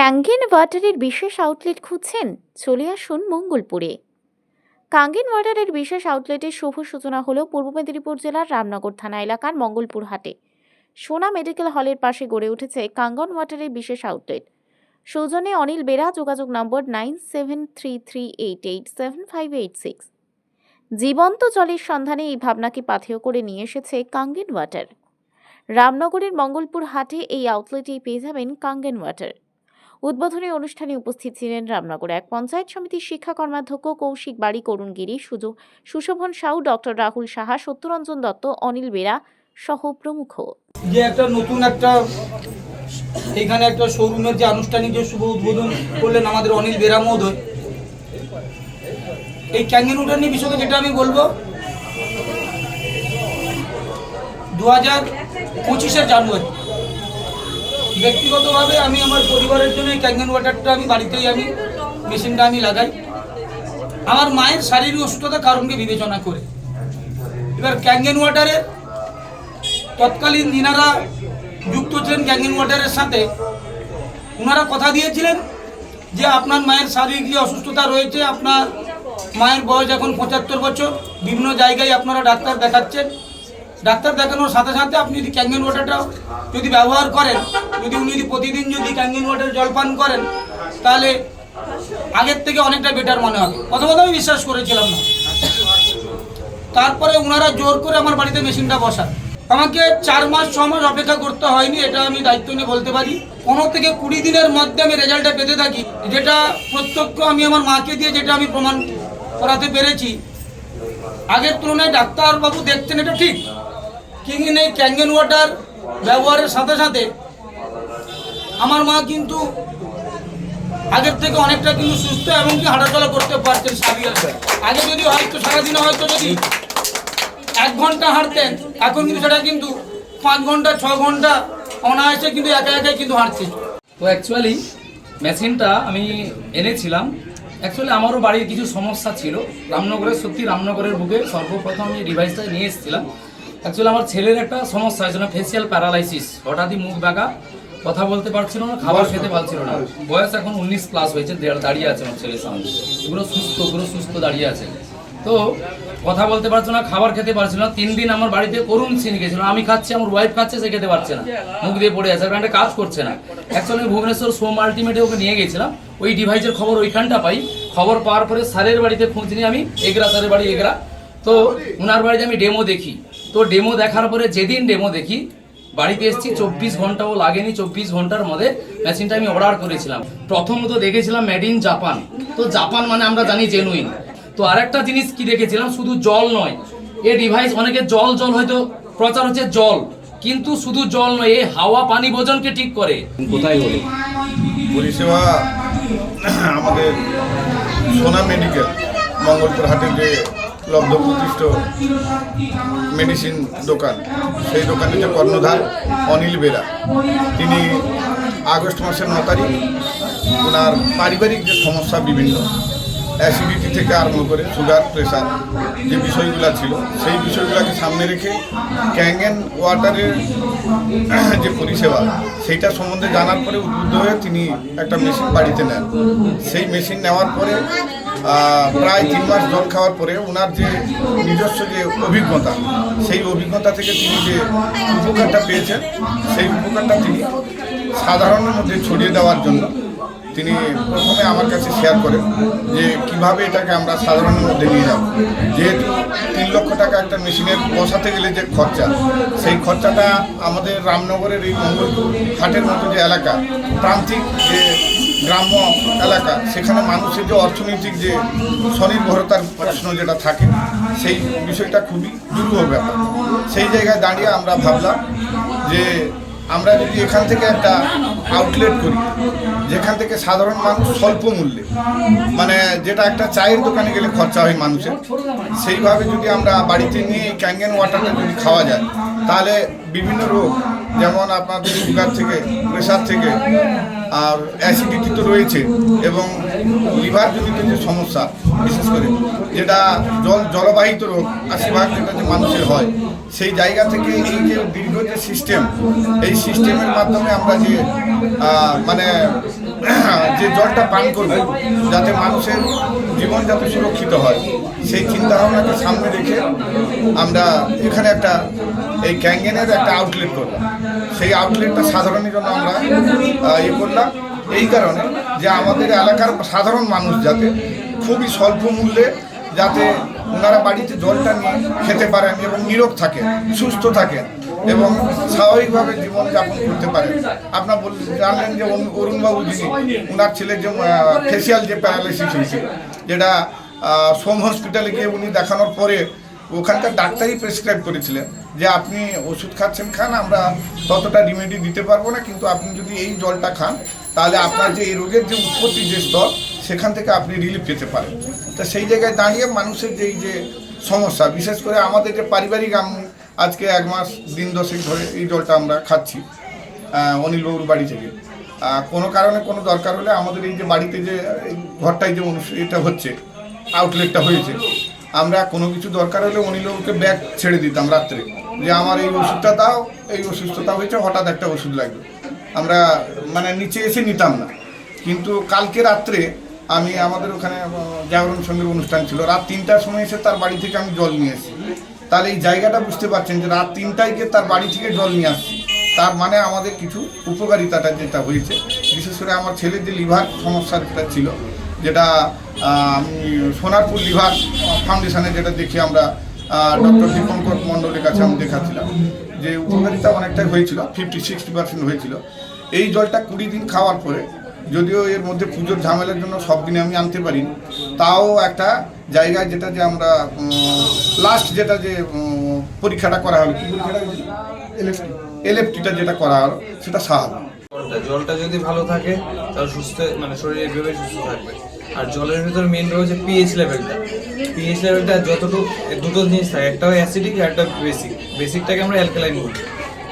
ক্যাঙ্গেন ওয়াটারের বিশেষ আউটলেট খুঁজছেন? চলে আসুন মঙ্গলপুরে। কাঙ্গেন ওয়াটারের বিশেষ আউটলেটের শুভ সূচনা হলো পূর্ব মেদিনীপুর জেলার রামনগর থানা এলাকার মঙ্গলপুর হাটে। সোনা মেডিকেল হলের পাশে গড়ে উঠেছে কাঙ্গন ওয়াটারের বিশেষ আউটলেট সৌজনে অনিল বেরা, যোগাযোগ নম্বর nine seven three three eight eight seven five eight six. জীবন্ত জলের সন্ধানে এই ভাবনাকে পাথেয় করে নিয়ে এসেছে কাঙ্গেন ওয়াটার। রামনগরের মঙ্গলপুর হাটে এই আউটলেটেই পেয়ে যাবেন কাঙ্গেন ওয়াটার। উদ্বোধনী অনুষ্ঠানে উপস্থিত ছিলেন রামনগর এক পঞ্চায়েত সমিতির শিক্ষা কর্মাধ্যক্ষ কৌশিক বাড়ি করুণগিরি সুশোভন সাউ, ডক্টর রাহুল সাহা, সত্যরঞ্জন দত্ত, অনিল বেরা সহ প্রমুখ। যে একটা নতুন একটা এখানে একটা শোরুমের যে আনুষ্ঠানিক যে শুভ উদ্বোধন করলেন আমাদের অনিল বেরা মহোদয়, এই ক্যাঙ্গেন উঠান বিষয়ে যেটা আমি বলব দু হাজার পঁচিশে জানুয়ারি ব্যক্তিগতভাবে আমি আমার পরিবারের জন্য ক্যাঙ্গেন ওয়াটারটা আমি বাড়িতেই আমি, মেশিনটা আমি লাগাই। আমার মায়ের শারীরিক অসুস্থতা কারণকে বিবেচনা করে। এবার ক্যাঙ্গেন ওয়াটারের তৎকালীন যিনারা যুক্ত ছিলেন ক্যাঙ্গিং ওয়াটারের সাথে। ওনারা কথা দিয়েছিলেন যে আপনার মায়ের শারীরিক যে অসুস্থতা রয়েছে, আপনার মায়ের বয়স এখন পঁচাত্তর বছর, বিভিন্ন জায়গায় আপনারা ডাক্তার দেখাচ্ছেন। ডাক্তার দেখানোর সাথে সাথে আপনি যদি ক্যাঙ্গেন ওয়াটারটা যদি ব্যবহার করেন, যদি উনি যদি প্রতিদিন যদি ক্যাঙ্গেন ওয়াটার জল পান করেন, তাহলে আগের থেকে অনেকটা বেটার মনে হবে। প্রথমত আমি বিশ্বাস করেছিলাম না। তারপরে ওনারা জোর করে আমার বাড়িতে মেশিনটা বসান। আমাকে চার মাস, ছ মাস অপেক্ষা করতে হয়নি, এটা আমি দায়িত্ব নিয়ে বলতে পারি। পনেরো থেকে কুড়ি দিনের মধ্যে আমি রেজাল্টটা পেতে থাকি, যেটা প্রত্যক্ষ আমি আমার মাকে দিয়ে যেটা আমি প্রমাণ করাতে পেরেছি। আগের তুলনায় ডাক্তারবাবু দেখছেন এটা ঠিক। কিন্তু এই ক্যাঙ্গেন ওয়াটার ব্যবহারের সাথে সাথে আমার মা কিন্তু আগের থেকে অনেকটা কিন্তু সুস্থ এবং কি হাঁটাচলা করতে পারছেন স্বাভাবিক আগে যদি হয়তো সারাদিনে হয়তো যদি এক ঘণ্টা হাঁটতেন, এখন কিন্তু সেটা কিন্তু পাঁচ ঘণ্টা, ছ ঘণ্টা অনায়াসে কিন্তু একা একাই কিন্তু হাঁটছে। তো অ্যাকচুয়ালি মেশিনটা আমি এনেছিলাম। অ্যাকচুয়ালি আমারও বাড়ির কিছু সমস্যা ছিল। রামনগরের সত্যি রামনগরের বুকে সর্বপ্রথম আমি ডিভাইসটা নিয়ে এসেছিলাম। অ্যাকচুয়ালি আমার ছেলের একটা সমস্যা হয়েছিল ফেসিয়াল প্যারালাইসিস হঠাৎই মুখ বাঁকা কথা বলতে পারছিল না খাবার খেতে পারছিল না। বয়স? এখন উনিশ প্লাস হয়েছে দাঁড়িয়ে আছে আমার ছেলের সামনে। পুরো সুস্থ পুরো সুস্থ দাঁড়িয়ে আছে। তো কথা বলতে পারছ না খাবার খেতে পারছিল না। তিন দিন আমার বাড়িতে করুণ সিন গেছিল। আমি খাচ্ছি আমার ওয়াইফ খাচ্ছে সে খেতে পারছে না। মুখ দিয়ে পড়ে আছে একটা কাজ করছে না। অ্যাকচুয়ালি ভুবনেশ্বর সোম আলটিমেটে ওকে নিয়ে গেছিলাম। ওই ডিভাইসের খবর ওইখানটা পাই। খবর পাওয়ার পরে স্যারের বাড়িতে খোঁজ নিয়ে আমি এগরা স্যারের বাড়ি এগরা। তো ওনার বাড়িতে আমি ডেমো দেখি। তো ডেমো দেখার পরে যেদিন ডেমো দেখি বাড়িতে এসেছি চব্বিশ ঘন্টাও লাগেনি চব্বিশ ঘণ্টার মধ্যে মেশিনটা আমি অর্ডার করেছিলাম। প্রথমত দেখেছিলাম মেড ইন জাপান তো জাপান মানে আমরা জানি জেনুইন তো আরেকটা জিনিস কি দেখেছিলাম শুধু জল নয়। এ ডিভাইস অনেকে জল জল হয়তো প্রচার হচ্ছে জল কিন্তু শুধু জল নয় এ হাওয়া পানি ভোজনকে ঠিক করে। কোথায় হলো পরিষেবা আমাদের সোনা মেডিকেল মঙ্গলপুর হাটের যে লব্ধ প্রতিষ্ঠ মেডিসিন দোকান। সেই দোকানে যে কর্ণধার অনিল বেরা, তিনি আগস্ট মাসের ন তারিখ ওনার পারিবারিক যে সমস্যা বিভিন্ন অ্যাসিডিটি থেকে আরম্ভ করে সুগার প্রেশার যে বিষয়গুলো ছিল, সেই বিষয়গুলোকে সামনে রেখে ক্যাঙ্গেন ওয়াটারের যে পরিষেবা, সেইটা সম্বন্ধে জানার পরে উদ্বুদ্ধ হয়ে তিনি একটা মেশিন বাড়িতে নেন। সেই মেশিন নেওয়ার পরে প্রায় তিন মাস জল খাওয়ার পরে ওনার যে নিজস্ব যে অভিজ্ঞতা, সেই অভিজ্ঞতা থেকে তিনি যে উপকারটা পেয়েছেন, সেই উপকারটা তিনি সাধারণের মধ্যে ছড়িয়ে দেওয়ার জন্য তিনি প্রথমে আমার কাছে শেয়ার করেন যে কীভাবে এটাকে আমরা সাধারণের মধ্যে নিয়ে যাব। যেহেতু তিন লক্ষ টাকা একটা মেশিনের বসাতে গেলে যে খরচা, সেই খরচাটা আমাদের রামনগরের এই মঙ্গলপুর হাটের মতো যে এলাকা, প্রান্তিক যে গ্রাম্য এলাকা, সেখানে মানুষের যে অর্থনৈতিক যে স্বনির্ভরতার প্রশ্ন যেটা থাকে, সেই বিষয়টা খুবই দুর্বল ব্যাপার। সেই জায়গায় দাঁড়িয়ে আমরা ভাবলাম যে আমরা যদি এখান থেকে একটা আউটলেট করি, যেখান থেকে সাধারণ মানুষ স্বল্প মূল্যে মানে যেটা একটা চায়ের দোকানে গেলে খরচা হয় মানুষের, সেইভাবে যদি আমরা বাড়িতে নিয়ে ক্যাঙ্গেন ওয়াটারটা যদি খাওয়া যায়, তাহলে বিভিন্ন রোগ, যেমন আপনাদের সুগার থেকে, প্রেশার থেকে আর অ্যাসিডিটি তো রয়েছে এবং লিভার জনিত যে সমস্যা, বিশেষ করে যেটা জল জলবাহিত রোগ আশি ভাগ যেটা যে মানুষের হয়, সেই জায়গা থেকে এই যে দীর্ঘ যে সিস্টেম, এই সিস্টেমের মাধ্যমে আমরা যে মানে যে জলটা পান করব, যাতে মানুষের জীবন যাতে সুরক্ষিত হয়, সেই চিন্তা ভাবনাকে সামনে রেখে আমরা এখানে একটা, এই ক্যাঙ্গেনের একটা আউটলেট করলাম সেই আউটলেটটা সাধারণের জন্য আমরা ইয়ে করলাম। এই কারণে যে আমাদের এলাকার সাধারণ মানুষ যাতে খুবই স্বল্প মূল্যে যাতে ওনারা বাড়িতে জলটা নিয়ে খেতে পারেন এবং নিরোগ থাকেন, সুস্থ থাকেন এবং স্বাভাবিকভাবে জীবনযাপন করতে পারেন। আপনার বল, জানলেন যে অরুণবাবু যিনি, ওনার ছেলের যে ফেসিয়াল যে প্যারালাইসিস হয়েছে, যেটা সোম হসপিটালে গিয়ে উনি দেখানোর পরে ওখানকার ডাক্তারই প্রেসক্রাইব করেছিলেন যে আপনি ওষুধ খাচ্ছেন, খান, আমরা ততটা রিমেডি দিতে পারব না, কিন্তু আপনি যদি এই জলটা খান, তাহলে আপনার যে এই রোগের যে উৎপত্তি যে স্তর, সেখান থেকে আপনি রিলিফ পেতে পারেন। তা সেই জায়গায় দাঁড়িয়ে মানুষের যে এই যে সমস্যা, বিশেষ করে আমাদের যে পারিবারিক, আমি আজকে এক মাস, দিন দশেক ধরে এই জলটা আমরা খাচ্ছি অনিলবাবুর বাড়ি থেকে। কোনো কারণে কোনো দরকার হলে আমাদের এই যে বাড়িতে যে ঘরটায় যে অনুষ্ঠান এটা হচ্ছে আউটলেটটা হয়েছে। আমরা কোনো কিছু দরকার হলে অনিলবাবুকে ব্যাগ ছেড়ে দিতাম রাত্রে। যে আমার এই ওষুধটা দাও, এই অসুস্থতা হয়েছে, হঠাৎ একটা ওষুধ লাগবে আমরা মানে নিচে এসে নিতাম না। কিন্তু কালকে রাত্রে আমি আমাদের ওখানে জাগরণ সঙ্গীর অনুষ্ঠান ছিল। রাত তিনটার সময় এসে তার বাড়ি থেকে আমি জল নিয়ে এসেছি তাহলে এই জায়গাটা বুঝতে পারছেন যে রাত তিনটায় গিয়ে তার বাড়ি থেকে জল নিয়ে আসছি তার মানে আমাদের কিছু উপকারিতাটা যেটা হয়েছে, বিশেষ করে আমার ছেলের যে লিভার সমস্যাটা ছিল যেটা সোনারপুর লিভার ফাউন্ডেশনে যেটা দেখি আমরা ডক্টর দীপঙ্কর মণ্ডলের কাছে আমি দেখাচ্ছিলাম যে উপকারিতা অনেকটাই হয়েছিল ফিফটি সিক্সটি পার্সেন্ট হয়েছিল। এই জলটা কুড়ি দিন খাওয়ার পরে, যদিও এর মধ্যে পুজোর ঝামেলার জন্য সব দিনে আমি আনতে পারি তাও একটা জায়গায় যেটা যে আমরা লাস্ট যেটা যে পরীক্ষাটা করা হলো এলএফটিটা যেটা করা হলো, সেটা সাহায্য। জলটা যদি ভালো থাকে, তাহলে সুস্থ মানে শরীর সুস্থ থাকবে। আর জলের ভিতর মেন রয়েছে পিএইচ লেভেলটা পিএইচ লেভেলটা যতটুকু দুটো জিনিস থাকে, একটা অ্যাসিডিক আর একটা বেসিক বেসিকটাকে আমরা অ্যালকালাইন বলি।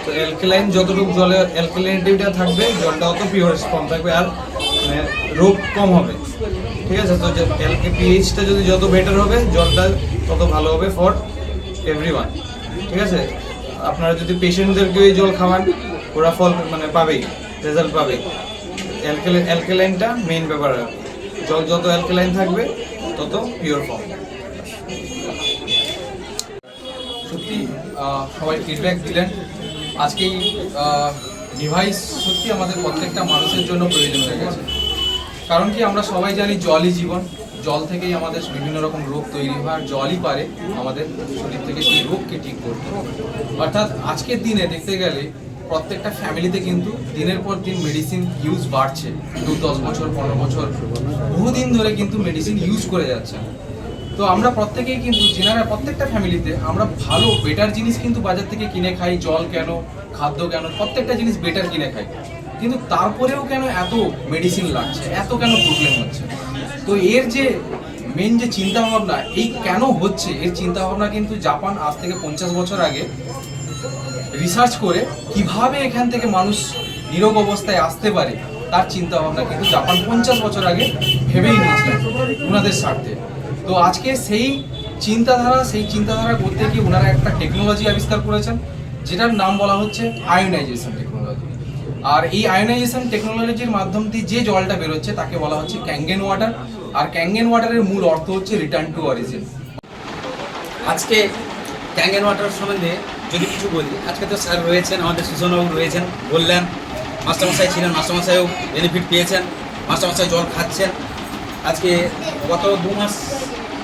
তো অ্যালকালাইন যতটুকু জলে অ্যালকালাইনিটিটা থাকবে, জলটা অত পিওর কম থাকবে আর মানে রোগ কম হবে। ঠিক আছে? তো পিএইচটা যদি যত বেটার হবে, জলটা তত ভালো হবে ফর এভরিওয়ান ঠিক আছে? আপনারা যদি পেশেন্টদেরকে এই জল খাওয়ান, ওরা ফল মানে পাবেই রেজাল্ট অ্যালকালাইন অ্যালকালাইনটা মেইন ব্যাপার আর। জল যত অ্যালকালাইন থাকবে, তত পিওর ফর্ম সত্যি সবাই ফিডব্যাক দিলেন। আজকে এই ডিভাইস সত্যি আমাদের প্রত্যেকটা মানুষের জন্য প্রয়োজন হয়ে গেছে। কারণ কি, আমরা সবাই জানি জলই জীবন। জল থেকেই আমাদের বিভিন্ন রকম রোগ তৈরি হয়, আর জলই পারে আমাদের শরীর থেকে সেই রোগকে ঠিক করতে। অর্থাৎ আজকের দিনে দেখতে গেলে প্রত্যেকটা ফ্যামিলিতে কিন্তু দিনের পর দিন মেডিসিন ইউজ বাড়ছে। দু, দশ বছর, পনেরো বছর, বহুদিন ধরে কিন্তু মেডিসিন ইউজ করে যাচ্ছে। তো আমরা প্রত্যেকেই কিন্তু জেনারেল প্রত্যেকটা ফ্যামিলিতে, আমরা ভালো বেটার জিনিস কিন্তু বাজার থেকে কিনে খাই, জল কেন, খাদ্য কেন, প্রত্যেকটা জিনিস বেটার কিনে খাই। কিন্তু তারপরেও কেন এত মেডিসিন লাগছে? এত কেন প্রবলেম হচ্ছে? তো এর যে মেন যে চিন্তা ভাবনা এই কেন হচ্ছে? এর চিন্তা ভাবনা কিন্তু জাপান আজ থেকে পঞ্চাশ বছর আগে রিসার্চ করে কীভাবে এখান থেকে মানুষ নিরোগ অবস্থায় আসতে পারে, তার চিন্তা ভাবনা কিন্তু জাপান পঞ্চাশ বছর আগে ভেবেই নিয়েছিলেন ওনাদের স্বার্থে। তো আজকে সেই চিন্তাধারা সেই চিন্তাধারা করতে গিয়ে ওনারা একটা টেকনোলজি আবিষ্কার করেছেন, যেটার নাম বলা হচ্ছে আয়োনাইজেশন টেকনোলজি আর এই আয়োনাইজেশন টেকনোলজির মাধ্যম দিয়ে যে জলটা বেরোচ্ছে, তাকে বলা হচ্ছে ক্যাঙ্গেন ওয়াটার। আর ক্যাঙ্গেন ওয়াটারের মূল অর্থ হচ্ছে রিটার্ন টু অরিজিন আজকে ক্যাঙ্গেন ওয়াটার সম্বন্ধে যদি কিছু বলি, আজকে তো স্যার রয়েছেন, আমাদের সুজনবাবু রয়েছেন, বললেন, মাস্টারমশাই ছিলেন, মাস্টারমশাইও বেনিফিট পেয়েছেন, মাস্টারমশাই জল খাচ্ছেন। আজকে গত দু মাস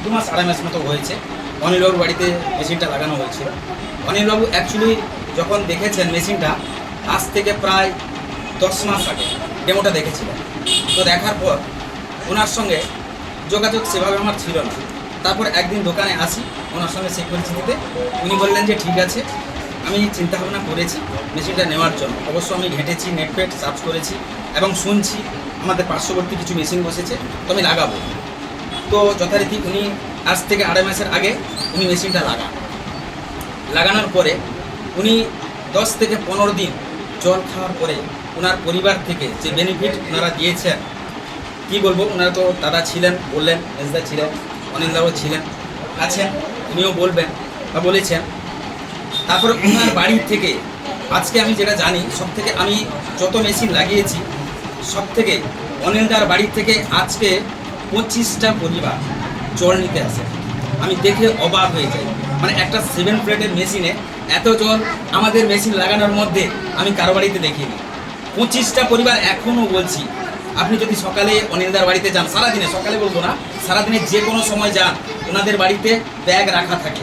দু মাস আড়াই মাস মতো হয়েছে, অনিলবাবুর বাড়িতে মেশিনটা লাগানো হয়েছিল। অনিলবাবু অ্যাকচুয়ালি যখন দেখেছেন মেশিনটা, আজ থেকে প্রায় দশ মাস আগে ডেমোটা দেখেছিলেন। তো দেখার পর, ওনার সঙ্গে যোগাযোগ সেভাবে আমার ছিল না। তারপর একদিন দোকানে আসি, ওনার সঙ্গে সেই পরিস্থিতিতে। উনি বললেন যে, ঠিক আছে। আমি চিন্তা ভাবনা করেছি মেশিনটা নেওয়ার জন্য। অবশ্য আমি ঘেঁটেছি নেটপেট সার্চ করেছি এবং শুনছি আমাদের পার্শ্ববর্তী কিছু মেশিন বসেছে, তো আমি লাগাবো। তো যথারীতি উনি আজ থেকে আড়াই মাসের আগে উনি মেশিনটা লাগান। লাগানোর পরে উনি দশ থেকে পনেরো দিন জল খাওয়ার পরে ওনার পরিবার থেকে যে বেনিফিট ওনারা দিয়েছেন, কি বলব? ওনারা তো দাদা ছিলেন, বললেন, মেজদা ছিলেন অনিন্দাও ছিলেন, আছেন, উনিও বলবেন বা বলেছেন। তারপরে ওনার বাড়ির থেকে, আজকে আমি যেটা জানি সব থেকে আমি যত মেশিন লাগিয়েছি সব থেকে অনিলদার বাড়ির থেকে আজকে পঁচিশটা পরিবার জল নিতে আসে। আমি দেখে অবাক হয়ে যাই। মানে একটা সেভেন প্লেটের মেশিনে এত জল আমাদের মেশিন লাগানোর মধ্যে আমি কারও বাড়িতে দেখিনি। পঁচিশটা পরিবার এখনও বলছি আপনি যদি সকালে অনিলদার বাড়িতে যান সারাদিনে সকালে বলব না সারাদিনে যে কোনো সময় যান ওনাদের বাড়িতে ব্যাগ রাখা থাকে।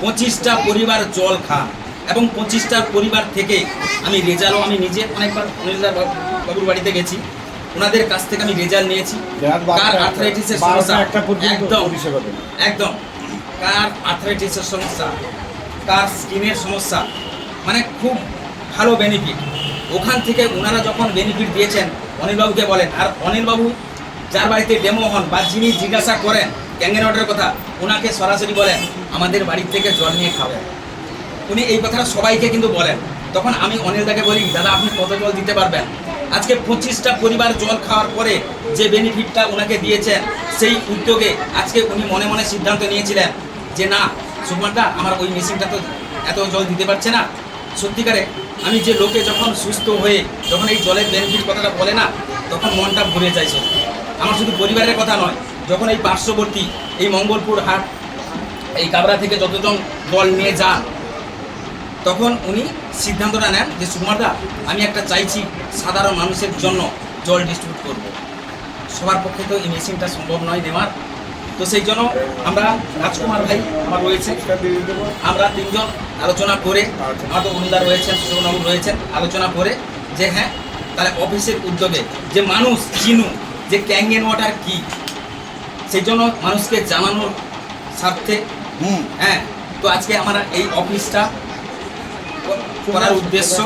পঁচিশটা পরিবার জল খান এবং পঁচিশটা পরিবার থেকে আমি রেজাল্টও আমি নিজে অনেকবার অনিলদার বাবু- বাবুর বাড়িতে গেছি। ওনাদের কাছ থেকে আমি রেজাল্ট নিয়েছি। কার আর্থ্রাইটিসের সমস্যা? একদম। একদম। কার আর্থ্রাইটিসের সমস্যা? কার স্কিনের সমস্যা? মানে খুব ভালো বেনিফিট ওখান থেকে ওনারা যখন বেনিফিট দিয়েছেন অনিলবাবুকে বলেন। আর অনিলবাবু যার বাড়িতে ডেমো হন বা যিনি জিজ্ঞাসা করেন ক্যাঙ্গেন অর্ডারের কথা ওনাকে সরাসরি বলেন, আমাদের বাড়ির থেকে জল নিয়ে খাবেন। উনি এই কথাটা সবাইকে কিন্তু বলেন। তখন আমি অনিলদাকে বলি, দাদা, আপনি কত জল দিতে পারবেন? আজকে পঁচিশটা পরিবার জল খাওয়ার পরে যে বেনিফিটটা ওনাকে দিয়েছেন, সেই উদ্যোগে আজকে উনি মনে মনে সিদ্ধান্ত নিয়েছিলেন যে, না, সুকুমারদা, আমার ওই মেশিনটা তো এত জল দিতে পারছে না। সত্যিকারে আমি যে লোকে যখন সুস্থ হয়ে যখন এই জলের বেনিফিট কথাটা বলে না, তখন মনটা ভরে যায় সত্যি। আমার শুধু পরিবারের কথা নয়, যখন এই পার্শ্ববর্তী, এই মঙ্গলপুর হাট, এই কাবরা থেকে যতজন দল নিয়ে যান তখন উনি সিদ্ধান্তটা নেন যে, সুকুমারদা, আমি একটা চাইছি সাধারণ মানুষের জন্য জল ডিস্ট্রিবিউট করব। সবার পক্ষে তো এই মেশিনটা সম্ভব নয় নেওয়ার। তো সেই জন্য আমরা রাজকুমার ভাই আমার রয়েছে। আমরা তিনজন আলোচনা করে তো অনুদার রয়েছেন সুশোভনবাবু রয়েছেন আলোচনা করে যে হ্যাঁ তাহলে অফিসের উদ্যোগে যে মানুষ চিনু যে ক্যাঙ্গেন ওয়াটার কি সেই জন্য মানুষকে জানানোর স্বার্থে হ্যাঁ তো আজকে আমরা এই অফিসটা করার উদ্দেশ্য